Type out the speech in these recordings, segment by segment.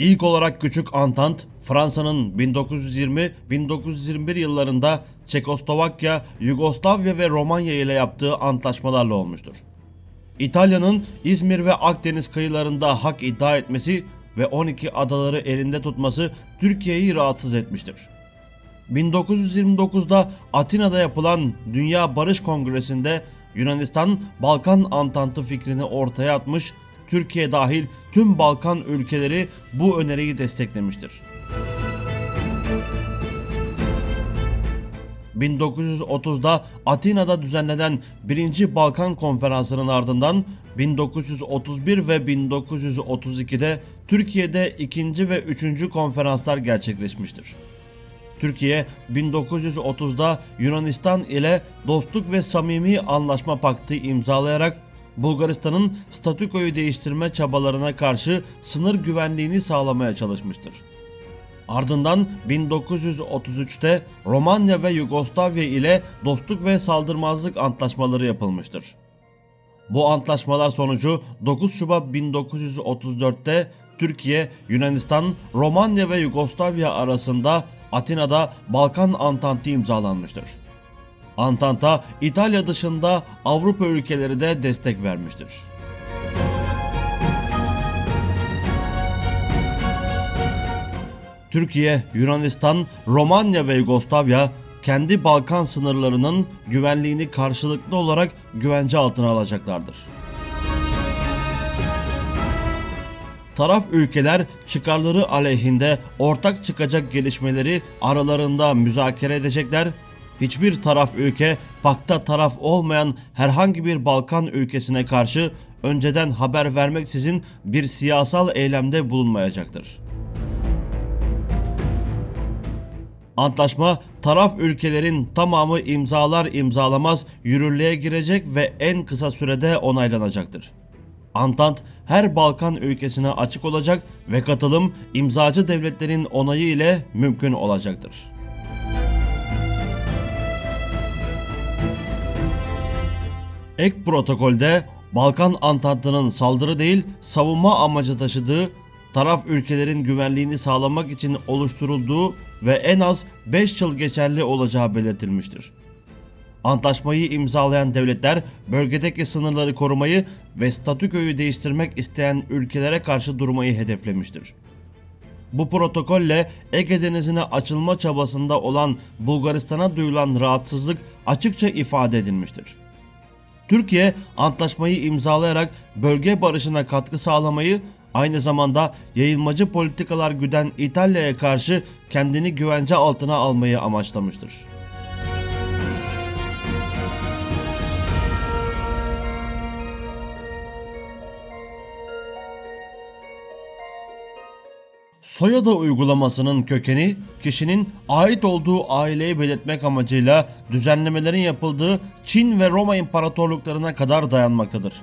İlk olarak Küçük Antant, Fransa'nın 1920-1921 yıllarında Çekoslovakya, Yugoslavya ve Romanya ile yaptığı antlaşmalarla olmuştur. İtalya'nın İzmir ve Akdeniz kıyılarında hak iddia etmesi ve 12 adaları elinde tutması Türkiye'yi rahatsız etmiştir. 1929'da Atina'da yapılan Dünya Barış Kongresi'nde Yunanistan Balkan Antantı fikrini ortaya atmış, Türkiye dahil tüm Balkan ülkeleri bu öneriyi desteklemiştir. 1930'da Atina'da düzenlenen 1. Balkan Konferansı'nın ardından 1931 ve 1932'de Türkiye'de 2. ve 3. konferanslar gerçekleşmiştir. Türkiye 1930'da Yunanistan ile dostluk ve samimi anlaşma paktı imzalayarak Bulgaristan'ın statükoyu değiştirme çabalarına karşı sınır güvenliğini sağlamaya çalışmıştır. Ardından 1933'te Romanya ve Yugoslavya ile dostluk ve saldırmazlık antlaşmaları yapılmıştır. Bu antlaşmalar sonucu 9 Şubat 1934'te Türkiye, Yunanistan, Romanya ve Yugoslavya arasında Atina'da Balkan Antantı imzalanmıştır. Antanta İtalya dışında Avrupa ülkeleri de destek vermiştir. Türkiye, Yunanistan, Romanya ve Yugoslavya kendi Balkan sınırlarının güvenliğini karşılıklı olarak güvence altına alacaklardır. Taraf ülkeler çıkarları aleyhinde ortak çıkacak gelişmeleri aralarında müzakere edecekler. Hiçbir taraf ülke pakta taraf olmayan herhangi bir Balkan ülkesine karşı önceden haber vermeksizin bir siyasal eylemde bulunmayacaktır. Antlaşma taraf ülkelerin tamamı imzalar imzalamaz yürürlüğe girecek ve en kısa sürede onaylanacaktır. Antant her Balkan ülkesine açık olacak ve katılım imzacı devletlerin onayı ile mümkün olacaktır. Ek protokolde Balkan Antantı'nın saldırı değil savunma amacı taşıdığı, taraf ülkelerin güvenliğini sağlamak için oluşturulduğu ve en az 5 yıl geçerli olacağı belirtilmiştir. Antlaşmayı imzalayan devletler bölgedeki sınırları korumayı ve statükoyu değiştirmek isteyen ülkelere karşı durmayı hedeflemiştir. Bu protokolle Ege Denizi'ne açılma çabasında olan Bulgaristan'a duyulan rahatsızlık açıkça ifade edilmiştir. Türkiye antlaşmayı imzalayarak bölge barışına katkı sağlamayı aynı zamanda yayılmacı politikalar güden İtalya'ya karşı kendini güvence altına almayı amaçlamıştır. Soyadı uygulamasının kökeni kişinin ait olduğu aileyi belirtmek amacıyla düzenlemelerin yapıldığı Çin ve Roma imparatorluklarına kadar dayanmaktadır.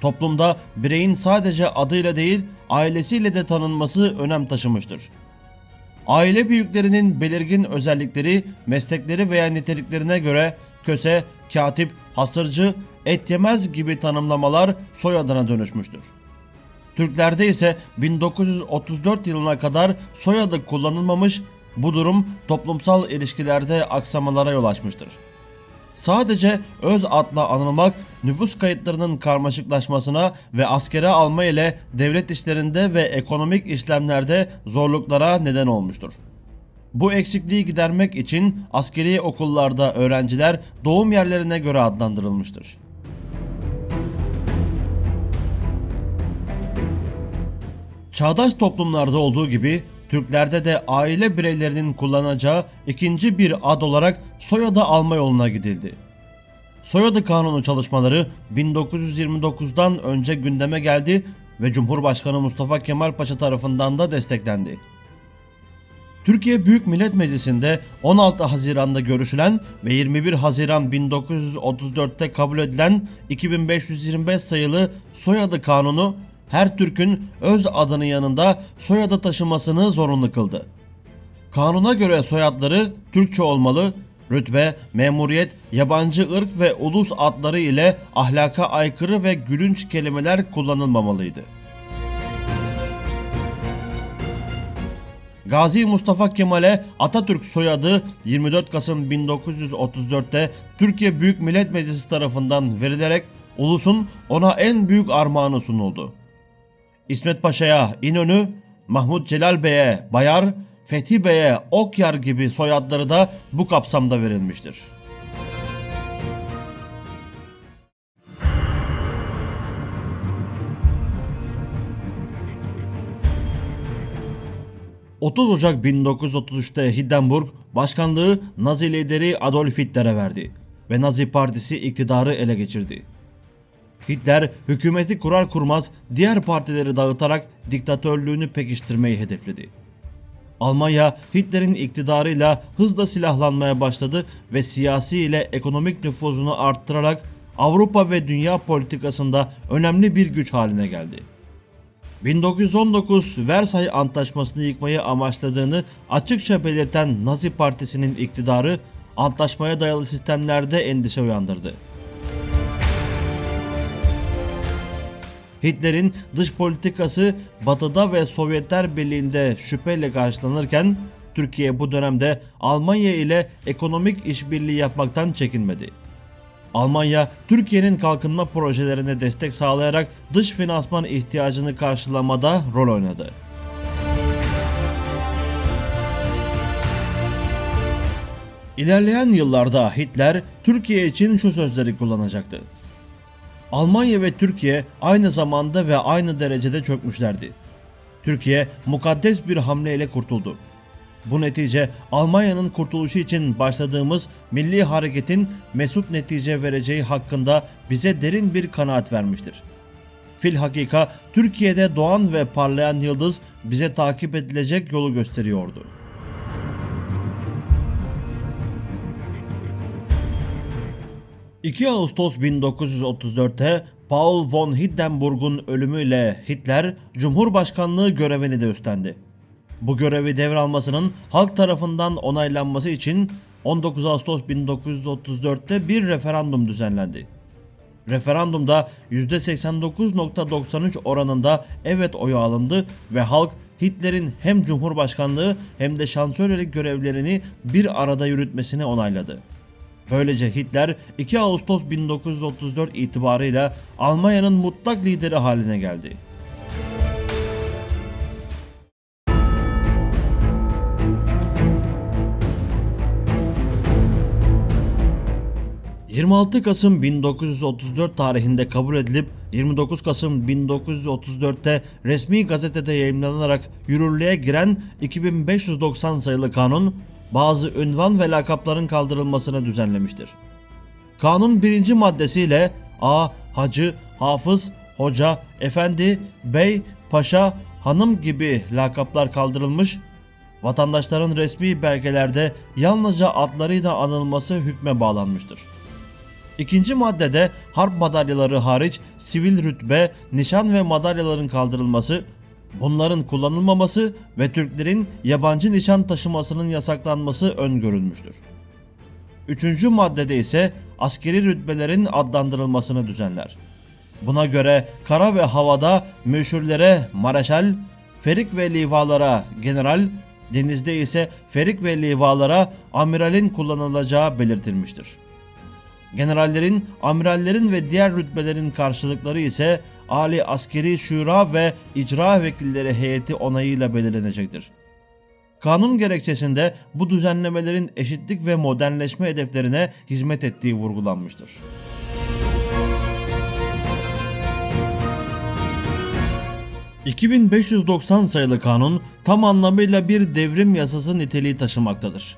Toplumda bireyin sadece adıyla değil ailesiyle de tanınması önem taşımıştır. Aile büyüklerinin belirgin özellikleri, meslekleri veya niteliklerine göre köse, katip, hasırcı, et yemez gibi tanımlamalar soyadına dönüşmüştür. Türklerde ise 1934 yılına kadar soyadı kullanılmamış, bu durum toplumsal ilişkilerde aksamalara yol açmıştır. Sadece öz adla anılmak nüfus kayıtlarının karmaşıklaşmasına ve askere alma ile devlet işlerinde ve ekonomik işlemlerde zorluklara neden olmuştur. Bu eksikliği gidermek için askeri okullarda öğrenciler doğum yerlerine göre adlandırılmıştır. Çağdaş toplumlarda olduğu gibi Türklerde de aile bireylerinin kullanacağı ikinci bir ad olarak soyadı alma yoluna gidildi. Soyadı kanunu çalışmaları 1929'dan önce gündeme geldi ve Cumhurbaşkanı Mustafa Kemal Paşa tarafından da desteklendi. Türkiye Büyük Millet Meclisi'nde 16 Haziran'da görüşülen ve 21 Haziran 1934'te kabul edilen 2525 sayılı soyadı kanunu her Türk'ün öz adının yanında soyadı taşımasını zorunlu kıldı. Kanuna göre soyadları Türkçe olmalı, rütbe, memuriyet, yabancı ırk ve ulus adları ile ahlaka aykırı ve gülünç kelimeler kullanılmamalıydı. Gazi Mustafa Kemal'e Atatürk soyadı 24 Kasım 1934'te Türkiye Büyük Millet Meclisi tarafından verilerek ulusun ona en büyük armağanı sunuldu. İsmet Paşa'ya İnönü, Mahmut Celal Bey'e Bayar, Fethi Bey'e Okyar gibi soyadları da bu kapsamda verilmiştir. ...30 Ocak 1933'te Hindenburg başkanlığı Nazi lideri Adolf Hitler'e verdi ve Nazi Partisi iktidarı ele geçirdi. Hitler hükümeti kurar kurmaz diğer partileri dağıtarak diktatörlüğünü pekiştirmeyi hedefledi. Almanya Hitler'in iktidarıyla hızla silahlanmaya başladı ve siyasi ile ekonomik nüfuzunu arttırarak Avrupa ve dünya politikasında önemli bir güç haline geldi. 1919 Versay Antlaşması'nı yıkmayı amaçladığını açıkça belirten Nazi Partisi'nin iktidarı antlaşmaya dayalı sistemlerde endişe uyandırdı. Hitler'in dış politikası Batı'da ve Sovyetler Birliği'nde şüpheyle karşılanırken Türkiye bu dönemde Almanya ile ekonomik işbirliği yapmaktan çekinmedi. Almanya, Türkiye'nin kalkınma projelerine destek sağlayarak dış finansman ihtiyacını karşılamada rol oynadı. İlerleyen yıllarda Hitler Türkiye için şu sözleri kullanacaktı. Almanya ve Türkiye aynı zamanda ve aynı derecede çökmüşlerdi. Türkiye mukaddes bir hamleyle kurtuldu. Bu netice Almanya'nın kurtuluşu için başladığımız milli hareketin mesut netice vereceği hakkında bize derin bir kanaat vermiştir. Fil hakika Türkiye'de doğan ve parlayan yıldız bize takip edilecek yolu gösteriyordu. ...2 Ağustos 1934'te Paul von Hindenburg'un ölümüyle Hitler Cumhurbaşkanlığı görevini de üstlendi. Bu görevi devralmasının halk tarafından onaylanması için 19 Ağustos 1934'te bir referandum düzenlendi. Referandumda %89.93 oranında evet oyu alındı ve halk Hitler'in hem Cumhurbaşkanlığı hem de şansölyelik görevlerini bir arada yürütmesini onayladı. Böylece Hitler 2 Ağustos 1934 itibarıyla Almanya'nın mutlak lideri haline geldi. 26 Kasım 1934 tarihinde kabul edilip 29 Kasım 1934'te resmi gazetede yayımlanarak yürürlüğe giren 2590 sayılı kanun bazı ünvan ve lakapların kaldırılmasını düzenlemiştir. Kanun birinci maddesiyle A. Hacı, Hafız, Hoca, Efendi, Bey, Paşa, Hanım gibi lakaplar kaldırılmış, vatandaşların resmi belgelerde yalnızca adlarıyla anılması hükme bağlanmıştır. İkinci maddede harp madalyaları hariç sivil rütbe, nişan ve madalyaların kaldırılması, bunların kullanılmaması ve Türklerin yabancı nişan taşımasının yasaklanması öngörülmüştür. Üçüncü maddede ise askeri rütbelerin adlandırılmasını düzenler. Buna göre kara ve havada meşhurlere mareşal, ferik ve livalara general, denizde ise ferik ve livalara amiralin kullanılacağı belirtilmiştir. Generallerin, amirallerin ve diğer rütbelerin karşılıkları ise Ali Askeri Şura ve icra vekilleri heyeti onayıyla belirlenecektir. Kanun gerekçesinde bu düzenlemelerin eşitlik ve modernleşme hedeflerine hizmet ettiği vurgulanmıştır. ...2590 sayılı kanun tam anlamıyla bir devrim yasası niteliği taşımaktadır.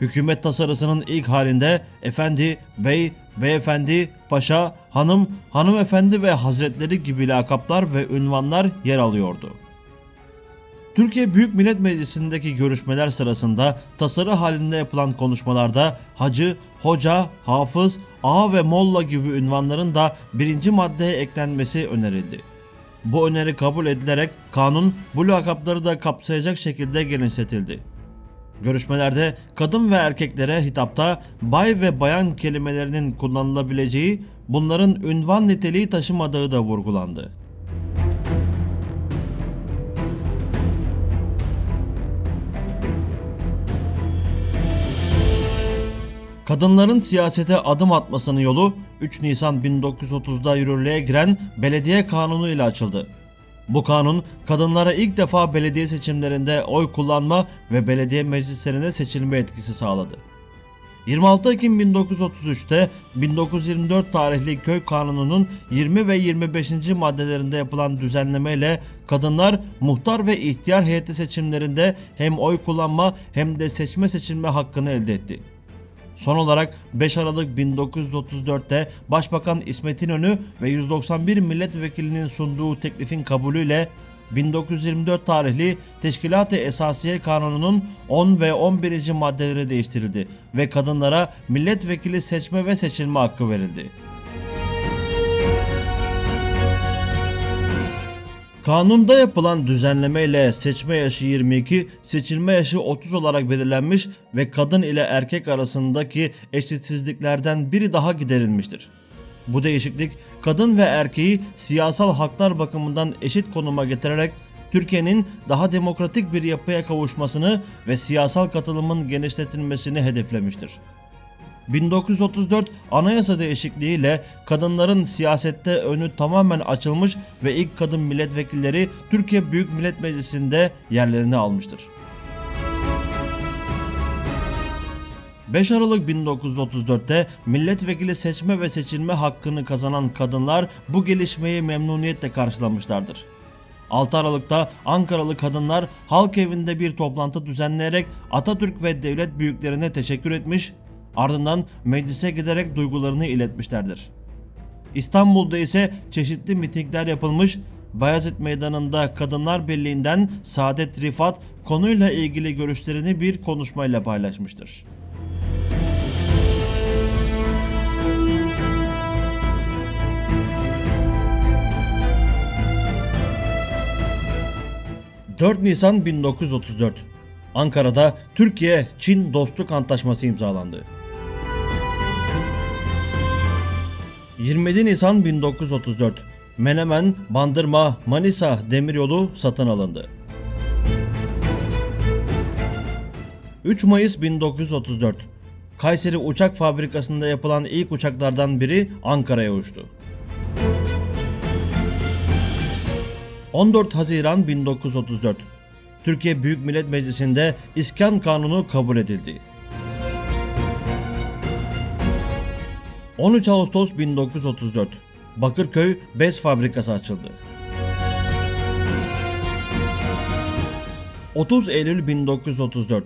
Hükümet tasarısının ilk halinde efendi, bey, beyefendi, paşa, hanım, hanımefendi ve hazretleri gibi lakaplar ve ünvanlar yer alıyordu. Türkiye Büyük Millet Meclisi'ndeki görüşmeler sırasında tasarı halinde yapılan konuşmalarda hacı, hoca, hafız, ağa ve molla gibi ünvanların da birinci maddeye eklenmesi önerildi. Bu öneri kabul edilerek kanun bu lakapları da kapsayacak şekilde genişletildi. Görüşmelerde kadın ve erkeklere hitapta bay ve bayan kelimelerinin kullanılabileceği, bunların ünvan niteliği taşımadığı da vurgulandı. Kadınların siyasete adım atmasının yolu 3 Nisan 1930'da yürürlüğe giren belediye kanunu ile açıldı. Bu kanun kadınlara ilk defa belediye seçimlerinde oy kullanma ve belediye meclislerine seçilme etkisi sağladı. 26 Ekim 1933'te 1924 tarihli köy kanununun 20 ve 25. maddelerinde yapılan düzenlemeyle kadınlar muhtar ve ihtiyar heyeti seçimlerinde hem oy kullanma hem de seçme seçilme hakkını elde etti. Son olarak 5 Aralık 1934'te Başbakan İsmet İnönü ve 191 milletvekilinin sunduğu teklifin kabulüyle 1924 tarihli Teşkilat-ı Esasiye Kanunu'nun 10 ve 11. maddeleri değiştirildi ve kadınlara milletvekili seçme ve seçilme hakkı verildi. Kanunda yapılan düzenlemeyle seçme yaşı 22, seçilme yaşı 30 olarak belirlenmiş ve kadın ile erkek arasındaki eşitsizliklerden biri daha giderilmiştir. Bu değişiklik kadın ve erkeği siyasal haklar bakımından eşit konuma getirerek Türkiye'nin daha demokratik bir yapıya kavuşmasını ve siyasal katılımın genişletilmesini hedeflemiştir. 1934 anayasa değişikliğiyle kadınların siyasette önü tamamen açılmış ve ilk kadın milletvekilleri Türkiye Büyük Millet Meclisi'nde yerlerini almıştır. 5 Aralık 1934'te milletvekili seçme ve seçilme hakkını kazanan kadınlar bu gelişmeyi memnuniyetle karşılamışlardır. 6 Aralık'ta Ankaralı kadınlar halk evinde bir toplantı düzenleyerek Atatürk ve devlet büyüklerine teşekkür etmiş, ardından meclise giderek duygularını iletmişlerdir. İstanbul'da ise çeşitli mitingler yapılmış, Bayezid Meydanı'nda Kadınlar Birliği'nden Saadet Rifat konuyla ilgili görüşlerini bir konuşmayla paylaşmıştır. ...4 Nisan 1934... ...Ankara'da Türkiye-Çin Dostluk Antlaşması imzalandı. 27 Nisan 1934 Menemen, Bandırma, Manisa demiryolu satın alındı. 3 Mayıs 1934 Kayseri Uçak Fabrikası'nda yapılan ilk uçaklardan biri Ankara'ya uçtu. 14 Haziran 1934 Türkiye Büyük Millet Meclisi'nde İskan Kanunu kabul edildi. 13 Ağustos 1934 Bakırköy Bez Fabrikası açıldı. 30 Eylül 1934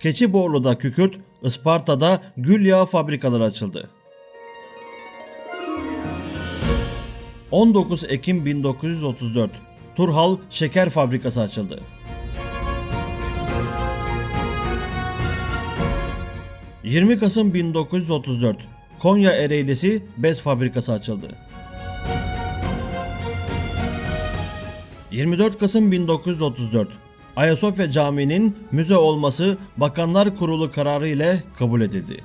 Keçiborlu'da kükürt, Isparta'da gül yağı fabrikaları açıldı. 19 Ekim 1934 Turhal Şeker Fabrikası açıldı. 20 Kasım 1934 Konya Ereğlisi Bez Fabrikası açıldı. 24 Kasım 1934 Ayasofya Camii'nin müze olması Bakanlar Kurulu kararı ile kabul edildi.